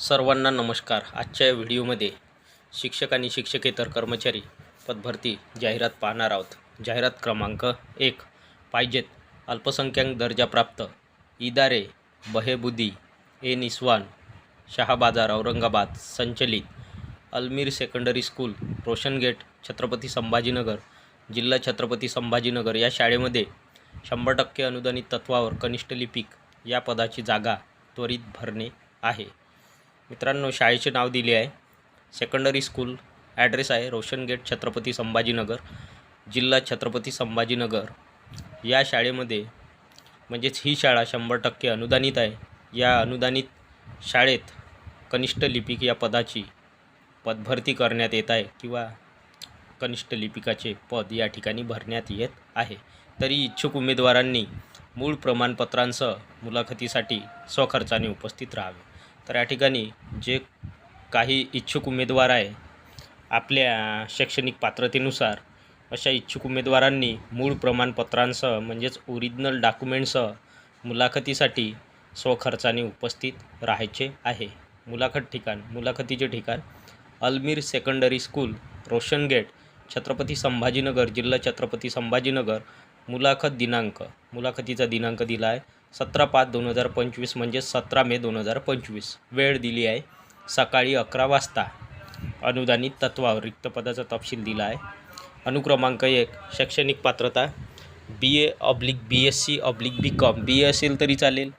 सर्वांना नमस्कार. आजच्या या व्हिडिओमध्ये शिक्षक आणि शिक्षकेतर कर्मचारी पदभरती जाहिरात पाहणार आहोत. जाहिरात क्रमांक एक. पाहिजेत अल्पसंख्याक दर्जाप्राप्त इदारे बहेबुदी ए निस्वान शहाबाजार औरंगाबाद संचलित Almir secondary school Roshan gate Chhatrapati Sambhajinagar जिल्हा छत्रपती संभाजीनगर या शाळेमध्ये शंभर टक्के अनुदानित तत्वावर कनिष्ठ लिपिक या पदाची जागा त्वरित भरणे आहे. मित्रांनो शाळेचे नाव दिले आहे. सेकंडरी स्कूल ॲड्रेस आहे रोशन गेट छत्रपती संभाजीनगर जिल्हा छत्रपती संभाजीनगर. या शाळेमध्ये म्हणजेच ही शाळा शंभर टक्के अनुदानित आहे. या अनुदानित शाळेत कनिष्ठ लिपिक या पदाची पदभरती करण्यात येत आहे किंवा कनिष्ठ लिपिकाचे पद या ठिकाणी भरण्यात येत आहे. तरी इच्छुक उमेदवारांनी मूळ प्रमाणपत्रांसह मुलाखतीसाठी स्वखर्चाने उपस्थित राहावे. तर या ठिकाणी जे काही इच्छुक उमेदवार आहे आपल्या शैक्षणिक पात्रतेनुसार अशा इच्छुक उमेदवारांनी मूळ प्रमाणपत्रांसह म्हणजेच ओरिजिनल डॉक्युमेंटसह मुलाखतीसाठी स्वखर्चाने उपस्थित राहायचे आहे. मुलाखत ठिकाण मुलाखतीचे ठिकाण Almir secondary school Roshan gate Chhatrapati Sambhajinagar जिल्हा छत्रपती संभाजीनगर मुलाखत दिनांक मुलाखतीचा दिनांक दिला आहे सतरा पाच दोन हजार पंचवीस म्हणजे सतरा मे दोन हजार पंचवीस. वेळ दिली आहे. सकाळी अकरा वाजता अनुदानित तत्वावर रिक्त पदाचा तपशील दिला आहे. अनुक्रमांक एक शैक्षणिक पात्रता B A oblique B S C oblique B com B A असेल तरी चालेल.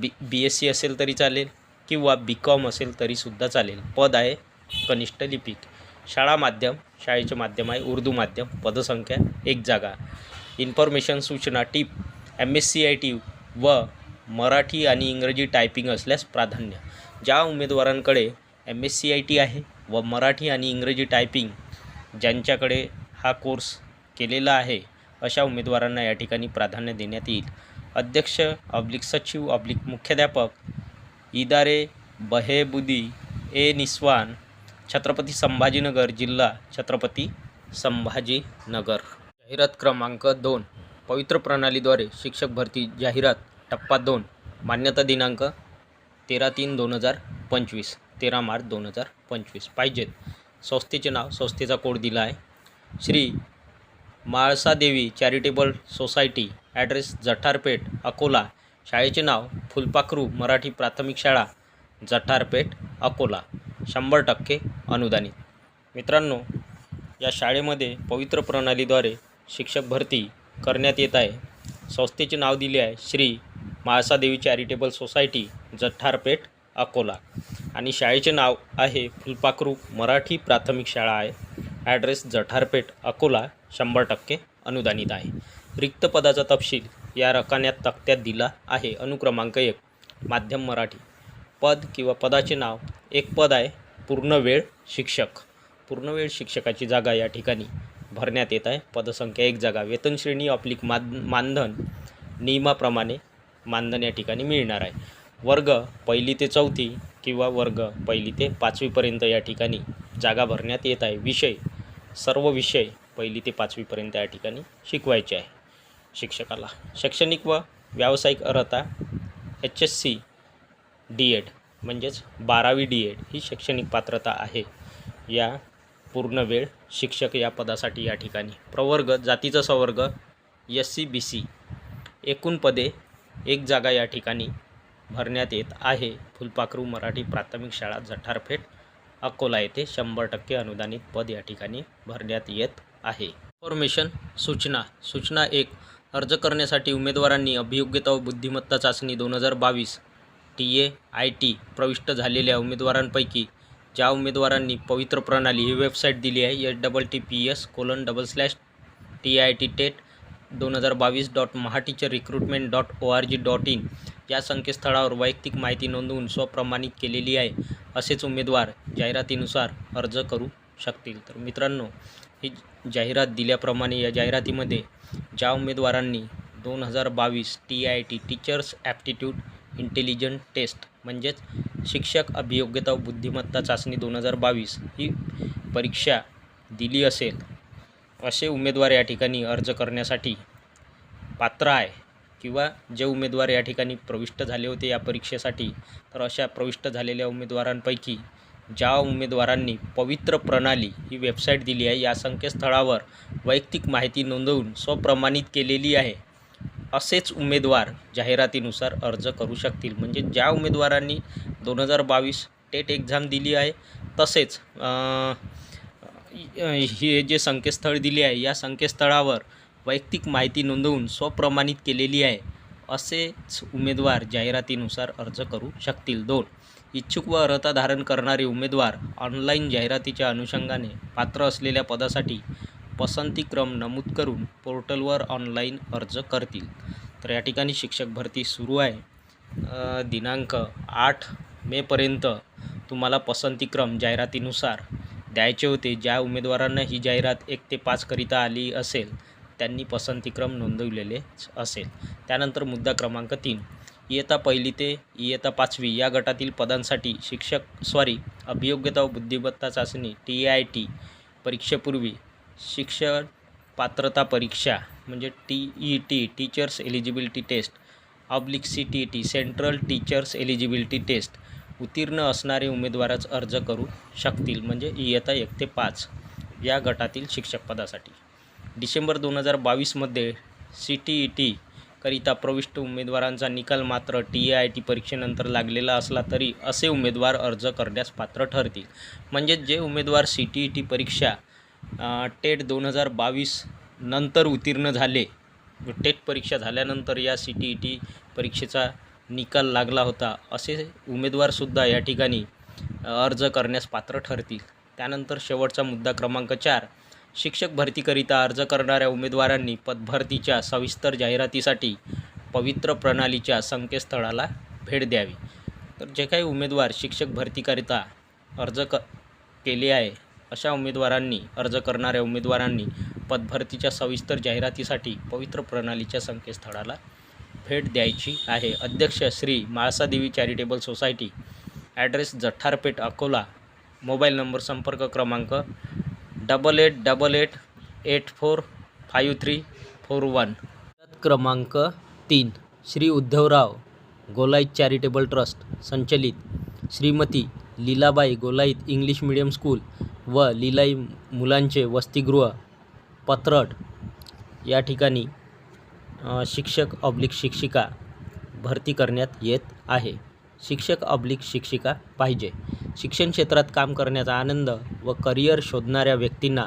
बी बी एस सी असेल तरी चालेल किंवा बी कॉम असेल तरीसुद्धा चालेल. पद आहे कनिष्ठ लिपिक. शाळा माध्यम शाळेचे माध्यम आहे. उर्दू माध्यम पदसंख्या एक जागा. इन्फॉर्मेशन सूचना टीप. M S C I T व मराठी आणि इंग्रजी टायपिंग असल्यास प्राधान्य. ज्या उमेदवारांकडे M S C I T आहे व मराठी आणि इंग्रजी टायपिंग ज्यांच्याकडे हा कोर्स केलेला आहे अशा उमेदवारांना या ठिकाणी प्राधान्य देण्यात येईल. अध्यक्ष ऑब्लिक सचिव ऑब्लिक मुख्याध्यापक इदारे बहेबुदी ए निस्वान छत्रपती संभाजीनगर जिल्हा छत्रपती संभाजीनगर. जाहिरात क्रमांक दोन. पवित्र प्रणालीद्वारे शिक्षक भरती जाहिरात टप्पा दोन मान्यता दिनांक तेरा तीन दोन हजार पंचवीस तेरा मार्च दोन हजार पंचवीस. पाहिजेत. संस्थेचे नाव संस्थेचा कोड दिला आहे. Shri Malsadevi charitable society address Jatharpeth Akola. शाळेचे नाव फुलपाखरू मराठी प्राथमिक शाळा जठारपेठ अकोला. शंभर टक्के अनुदानित. मित्रांनो या शाळेमध्ये पवित्र प्रणालीद्वारे शिक्षक भरती करण्यात येत आहे. संस्थेचे नाव दिले आहे श्री म्हाळसादेवी चॅरिटेबल सोसायटी जठारपेठ अकोला. आणि शाळेचे नाव आहे फुलपाखरू मराठी प्राथमिक शाळा आहे. ॲड्रेस जठारपेठ अकोला शंभर टक्के अनुदानित आहे. रिक्त पदाचा तपशील या रकान्यात तक्त्यात दिला आहे. अनुक्रमांक एक माध्यम मराठी. पद किंवा पदाचे नाव. एक पद आहे पूर्णवेळ शिक्षक. पूर्णवेळ शिक्षकाची जागा या ठिकाणी. भरण्यात येत आहे. पदसंख्या एक जागा वेतनश्रेणी ऑप्लिक मान मानधन नियमाप्रमाणे मानधन या ठिकाणी मिळणार आहे. वर्ग पहिली ते चौथी किंवा वर्ग पहिली ते पाचवीपर्यंत या ठिकाणी जागा भरण्यात येत आहे. विषय सर्व विषय पहिली ते पाचवीपर्यंत या ठिकाणी शिकवायचे आहे. शिक्षकाला. शैक्षणिक व व्यावसायिक अर्हता H S C D ed म्हणजेच बारावी डी एड ही शैक्षणिक पात्रता आहे. या पूर्ण वेळ शिक्षक या पदासाठी या ठिकाणी. प्रवर्ग जातीचा संवर्ग एस सी बी सी एकूण पदे एक जागा या ठिकाणी भरण्यात येत आहे. फुलपाखरू मराठी प्राथमिक शाळा जठारफेट अकोला येथे शंभर टक्के अनुदानित पद या ठिकाणी भरण्यात येत आहे. इन्फॉर्मेशन सूचना सूचना एक अर्ज करण्यासाठी उमेदवारांनी अभियोग्यता व बुद्धिमत्ता चाचणी दोन हजार बावीस टी ए आय टी प्रविष्ट झालेल्या उमेदवारांपैकी ज्या उमेदवारांनी पवित्र प्रणाली ही वेबसाईट दिली आहे H double T P S colon double slash T I T TET दोन हजार बावीस dot mahateacher recruitment dot O R G dot in या संकेतस्थळावर वैयक्तिक माहिती नोंदवून स्वप्रमाणित केलेली आहे असेच उमेदवार जाहिरातीनुसार अर्ज करू शकतील. तर मित्रांनो ही जाहिरात दिल्याप्रमाणे या जाहिरातीमध्ये ज्या उमेदवारांनी दोन हजार बावीस T I T teachers aptitude intelligent test म्हणजेच शिक्षक अभियोग्यता व बुद्धिमत्ता चाचणी दोन हजार बावीस ही परीक्षा दिली असेल असे उमेदवार या ठिकाणी अर्ज करण्यासाठी पात्र आहे किंवा जे उमेदवार या ठिकाणी प्रविष्ट झाले होते या परीक्षेसाठी तर अशा प्रविष्ट झालेल्या उमेदवारांपैकी ज्या उमेदवारांनी पवित्र प्रणाली ही वेबसाईट दिली आहे या संकेतस्थळावर वैयक्तिक माहिती नोंदवून स्वप्रमाणित केलेली आहे. असेच उमेदवार जाहिरातीनुसार अर्ज करू शकतील. म्हणजे ज्या उमेदवारांनी दोन हजार बावीस टेट एक्झाम दिली आहे तसेच हे जे संकेतस्थळ दिले आहे या संकेतस्थळावर वैयक्तिक माहिती नोंदवून स्वप्रमाणित केलेली आहे असेच उमेदवार जाहिरातीनुसार अर्ज करू शकतील. दोन इच्छुक व अर्हता धारण करणारे उमेदवार ऑनलाईन जाहिरातीच्या अनुषंगाने पात्र असलेल्या पदासाठी पसंतीक्रम नमूद करून पोर्टलवर ऑनलाईन अर्ज करतील. तर या ठिकाणी शिक्षक भरती सुरू आहे. दिनांक आठ मेपर्यंत तुम्हाला पसंतीक्रम जाहिरातीनुसार द्यायचे होते. ज्या उमेदवारांना ही जाहिरात एक ते पाचकरिता आली असेल त्यांनी पसंतीक्रम नोंदवलेलेच असेल. त्यानंतर मुद्दा क्रमांक तीन. इयत्ता पहिली ते इयत्ता पाचवी या गटातील पदांसाठी शिक्षक सॉरी अभियोग्यता व बुद्धिमत्ता चाचणी टी आय टी परीक्षेपूर्वी शिक्षण पात्रता परीक्षा म्हणजे T E T teachers eligibility test oblique C T T central teachers eligibility test उत्तीर्ण असणारे उमेदवारच अर्ज करू शकतील म्हणजे इयत्ता एक ते पाच या गटातील शिक्षक पदासाठी. डिसेंबर दोन हजार बावीसमध्ये सी टी ई टी करिता प्रविष्ट उमेदवारांचा निकाल मात्र टी आय टी परीक्षेनंतर लागलेला असला तरी असे उमेदवार अर्ज करण्यास पात्र ठरतील. म्हणजेच जे उमेदवार सी टी ई टी परीक्षा टेट दोन हजार बावीस नंतर उत्तीर्ण झाले. टेट परीक्षा झाल्यानंतर या सी टी ई टी परीक्षेचा निकाल लागला होता. असे उमेदवारसुद्धा या ठिकाणी अर्ज करण्यास पात्र ठरतील. त्यानंतर शेवटचा मुद्दा क्रमांक चार. शिक्षक भरतीकरिता अर्ज करणाऱ्या उमेदवारांनी पदभरतीच्या सविस्तर जाहिरातीसाठी पवित्र प्रणालीच्या संकेतस्थळाला भेट द्यावी. तर जे काही उमेदवार शिक्षक भरतीकरिता अर्ज क केले आहे अशा उमेदवारांनी अर्ज करणाऱ्या उमेदवारांनी पदभरतीच्या सविस्तर जाहिरातीसाठी पवित्र प्रणालीच्या संकेतस्थळाला भेट द्यायची आहे. अध्यक्ष Shri Malsadevi charitable society address Jatharpeth Akola mobile number संपर्क क्रमांक double eight double eight eight four five three four one क्रमांक तीन श्री उद्धवराव गोलाईत चॅरिटेबल ट्रस्ट संचलित Shrimati Leelabai Golait English medium school व लिलाई मुलांचे वसतिगृह पत्रट या ठिकाणी शिक्षक ऑब्लिक शिक्षिका भरती करण्यात येत आहे. शिक्षक ऑब्लिक शिक्षिका पाहिजे. शिक्षण क्षेत्रात काम करण्याचा आनंद व करिअर शोधणाऱ्या व्यक्तींना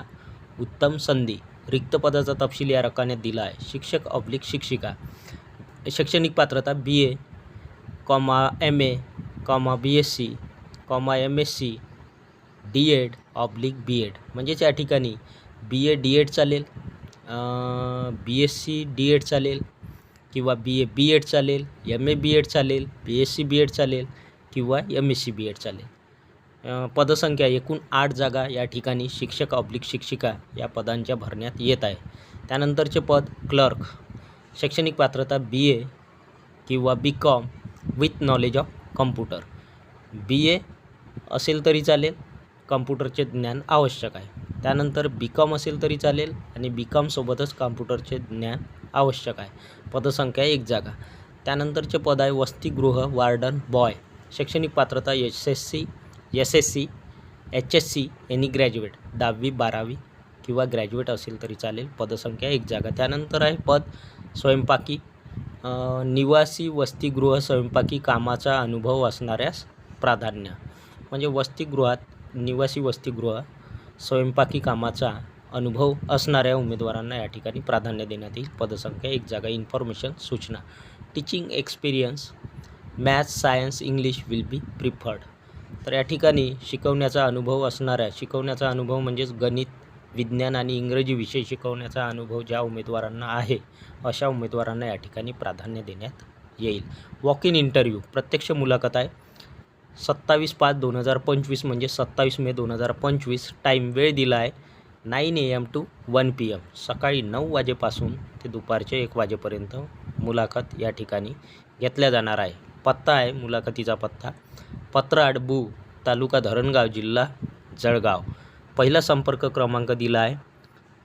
उत्तम संधी रिक्त पदाचा तपशील या रकान्यात दिला आहे शिक्षक ऑब्लिक शिक्षिका शैक्षणिक पात्रता B A comma M A comma B S C comma M S C D ed oblique B ed म्हणजेच या ठिकाणी बी ए डी एड चालेल B S C D ed चालेल किंवा बी ए बी एड चालेल M A B add चालेल B S C B ed चालेल किंवा M S C B ed चालेल. पदसंख्या एकूण आठ जागा या ठिकाणी शिक्षक ऑब्लिक शिक्षिका या पदांच्या भरण्यात येत आहे. त्यानंतरचे पद क्लर्क शैक्षणिक पात्रता बी ए किंवा B com with knowledge of computer B A असेल तरी चालेल कम्प्युटरचे ज्ञान आवश्यक आहे. त्यानंतर बी कॉम असेल तरी चालेल आणि बी कॉमसोबतच कम्प्युटरचे ज्ञान आवश्यक आहे. पदसंख्या एक जागा. त्यानंतरचे पद आहे वसतिगृह वार्डन बॉय. शैक्षणिक पात्रता S S C S S C H S C any graduate दहावी बारावी किंवा ग्रॅज्युएट असेल तरी चालेल. पदसंख्या एक जागा. त्यानंतर आहे पद स्वयंपाकी. निवासी वसतिगृह स्वयंपाकी कामाचा अनुभव असणाऱ्यास प्राधान्य. म्हणजे वसतिगृहात निवासी वसतिगृह स्वयंपाकी कामाचा अनुभव असणाऱ्या उमेदवारांना या ठिकाणी प्राधान्य देण्यात येईल. पदसंख्या एक जागा इन्फॉर्मेशन सूचना. Teaching experience maths science English will be preferred तर या ठिकाणी शिकवण्याचा अनुभव असणाऱ्या शिकवण्याचा अनुभव म्हणजेच गणित विज्ञान आणि इंग्रजी विषय शिकवण्याचा अनुभव ज्या उमेदवारांना आहे अशा उमेदवारांना या ठिकाणी प्राधान्य देण्यात येईल. वॉक इन इंटरव्ह्यू प्रत्यक्ष मुलाखत आहे. सत्तावीस पाच दोन हजार पंचवीस म्हणजे सत्तावीस मे दोन हजार पंचवीस टाईम वेळ दिला आहे nine A M to one P M सकाळी नऊ वाजेपासून ते दुपारचे एक वाजेपर्यंत मुलाखत या ठिकाणी घेतल्या जाणार आहे. पत्ता आहे मुलाखतीचा पत्ता. पत्राड बू तालुका धरणगाव जिल्हा जळगाव. पहिला संपर्क क्रमांक दिला आहे.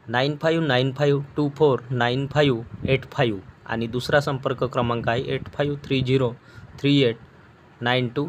Nine five nine five two four nine five eight five आणि दुसरा संपर्क क्रमांक आहे eight five three zero three eight nine two